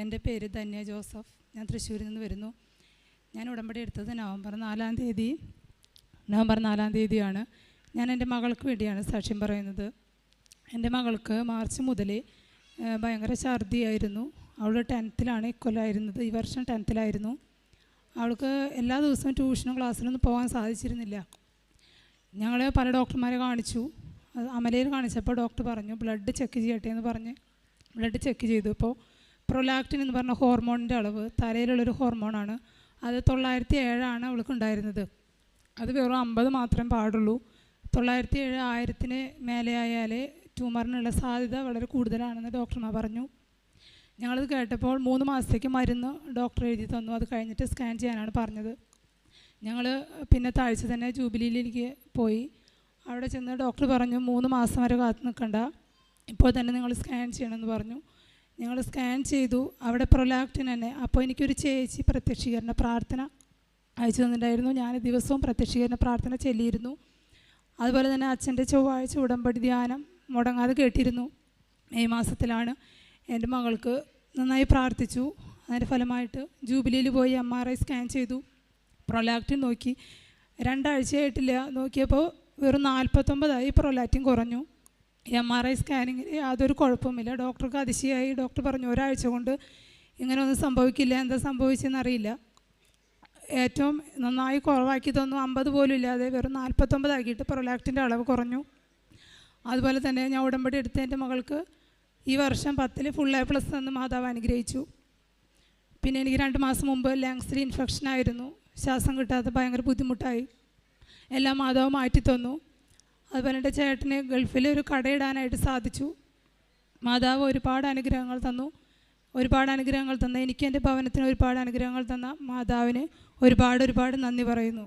എന്റെ പേര് ധന്യ ജോസഫ്. ഞാൻ തൃശ്ശൂരിൽ നിന്ന് വരുന്നു. ഞാൻ ഉടമ്പടി എടുത്തത് നവംബർ നാലാം തീയതി. നവംബർ നാലാം തീയതിയാണ്. ഞാൻ എന്റെ മകൾക്ക് വേണ്ടിയാണ് സാക്ഷ്യം പറയുന്നത്. എന്റെ മകൾക്ക് മാർച്ച് മുതൽ ഭയങ്കര ഛർദിയായിരുന്നു. അവൾ ടെൻത്തിലാണ് ഇക്കൊല്ലമായിരുന്നത് ഈ വർഷം ടെൻത്തിലായിരുന്നു. അവൾക്ക് എല്ലാ ദിവസവും ട്യൂഷനും ക്ലാസ്സിലൊന്നും പോകാൻ സാധിച്ചിരുന്നില്ല. ഞങ്ങൾ പല ഡോക്ടർമാരെ കാണിച്ചു. അമലയിൽ കാണിച്ചപ്പോൾ ഡോക്ടർ പറഞ്ഞു ബ്ലഡ് ചെക്ക് ചെയ്യട്ടെ എന്ന് പറഞ്ഞ് ബ്ലഡ് ചെക്ക് ചെയ്തു. ഇപ്പോൾ പ്രൊലാക്റ്റിൻ എന്ന് പറഞ്ഞ ഹോർമോണിന്റെ അളവ് തലയിലുള്ളൊരു ഹോർമോണാണ് അത് തൊള്ളായിരത്തി ഏഴാണ് അവൾക്ക് ഉണ്ടായിരുന്നത് അത് വെറും അമ്പത് മാത്രമേ പാടുള്ളൂ. തൊള്ളായിരത്തി ഏഴ് ആയിരത്തിന് മേലെ ആയാൽ ട്യൂമറിനുള്ള സാധ്യത വളരെ കൂടുതലാണെന്ന് ഡോക്ടർമാർ പറഞ്ഞു. ഞങ്ങളത് കേട്ടപ്പോൾ മൂന്ന് മാസത്തേക്ക് മരുന്ന് ഡോക്ടർ എഴുതി തന്നു. അത് കഴിഞ്ഞിട്ട് സ്കാൻ ചെയ്യാനാണ് പറഞ്ഞത്. ഞങ്ങൾ പിന്നെ താഴ്ച തന്നെ ജൂബിലിയിലേക്ക് പോയി. അവിടെ ചെന്ന് ഡോക്ടർ പറഞ്ഞു മൂന്ന് മാസം വരെ കാത്തു നിൽക്കണ്ട. ഇപ്പോൾ തന്നെ നിങ്ങൾ സ്കാൻ ചെയ്യണമെന്ന് പറഞ്ഞു. ഞങ്ങൾ സ്കാൻ ചെയ്തു. അവിടെ പ്രൊലാക്റ്റിൻ തന്നെ. അപ്പോൾ എനിക്കൊരു ചേച്ചി പ്രത്യക്ഷീകരണ പ്രാർത്ഥന അയച്ചു തന്നിട്ടുണ്ടായിരുന്നു. ഞാൻ ദിവസവും പ്രത്യക്ഷീകരണ പ്രാർത്ഥന ചെല്ലിയിരുന്നു. അതുപോലെ തന്നെ അച്ഛന്റെ ചൊവ്വാഴ്ച ഉടമ്പടി ധ്യാനം മുടങ്ങാതെ കേട്ടിരുന്നു. മെയ് മാസത്തിലാണ് എന്റെ മകൾക്ക് നന്നായി പ്രാർത്ഥിച്ചു. അതിന്റെ ഫലമായിട്ട് ജൂബിലിയിൽ പോയി എം ആർ ഐ സ്കാൻ ചെയ്തു. പ്രൊലാക്റ്റിൻ നോക്കി. രണ്ടാഴ്ചയായിട്ടില്ല. നോക്കിയപ്പോൾ വെറും നാൽപ്പത്തൊമ്പതായി പ്രൊലാക്റ്റിൻ കുറഞ്ഞു. എം ആർ ഐ സ്കാനിങ്ങിൽ യാതൊരു കുഴപ്പമില്ല ഡോക്ടർക്ക് അതിശയായി. ഡോക്ടർ പറഞ്ഞു ഒരാഴ്ച കൊണ്ട് ഇങ്ങനെയൊന്നും സംഭവിക്കില്ല. എന്താ സംഭവിച്ചതെന്ന് അറിയില്ല. ഏറ്റവും നന്നായി കുറവാക്കി തന്നു. അമ്പത് പോലും ഇല്ലാതെ വെറും നാൽപ്പത്തൊമ്പതാക്കിയിട്ട് പ്രൊലാക്റ്റിന്റെ അളവ് കുറഞ്ഞു. അതുപോലെ തന്നെ ഞാൻ ഉടമ്പടി എടുത്ത എന്റെ മകൾക്ക് ഈ വർഷം പത്തിൽ ഫുൾ എ പ്ലസ് എന്ന് മാതാവ് അനുഗ്രഹിച്ചു. പിന്നെ എനിക്ക് രണ്ട് മാസം മുമ്പ് ലങ്സിൽ ഇൻഫെക്ഷൻ ആയിരുന്നു. ശ്വാസം കിട്ടാതെ ഭയങ്കര ബുദ്ധിമുട്ടായി. എല്ലാം മാതാവ് മാറ്റി തന്നു അതുപോലെ എന്റെ ചേട്ടന് ഗൾഫിൽ ഒരു കടയിടാനായിട്ട് സാധിച്ചു. മാതാവ് ഒരുപാട് അനുഗ്രഹങ്ങൾ തന്നു. ഒരുപാട് അനുഗ്രഹങ്ങൾ തന്ന എനിക്ക് എന്റെ ഭവനത്തിന് ഒരുപാട് അനുഗ്രഹങ്ങൾ തന്ന മാതാവിന് ഒരുപാട് ഒരുപാട് നന്ദി പറയുന്നു.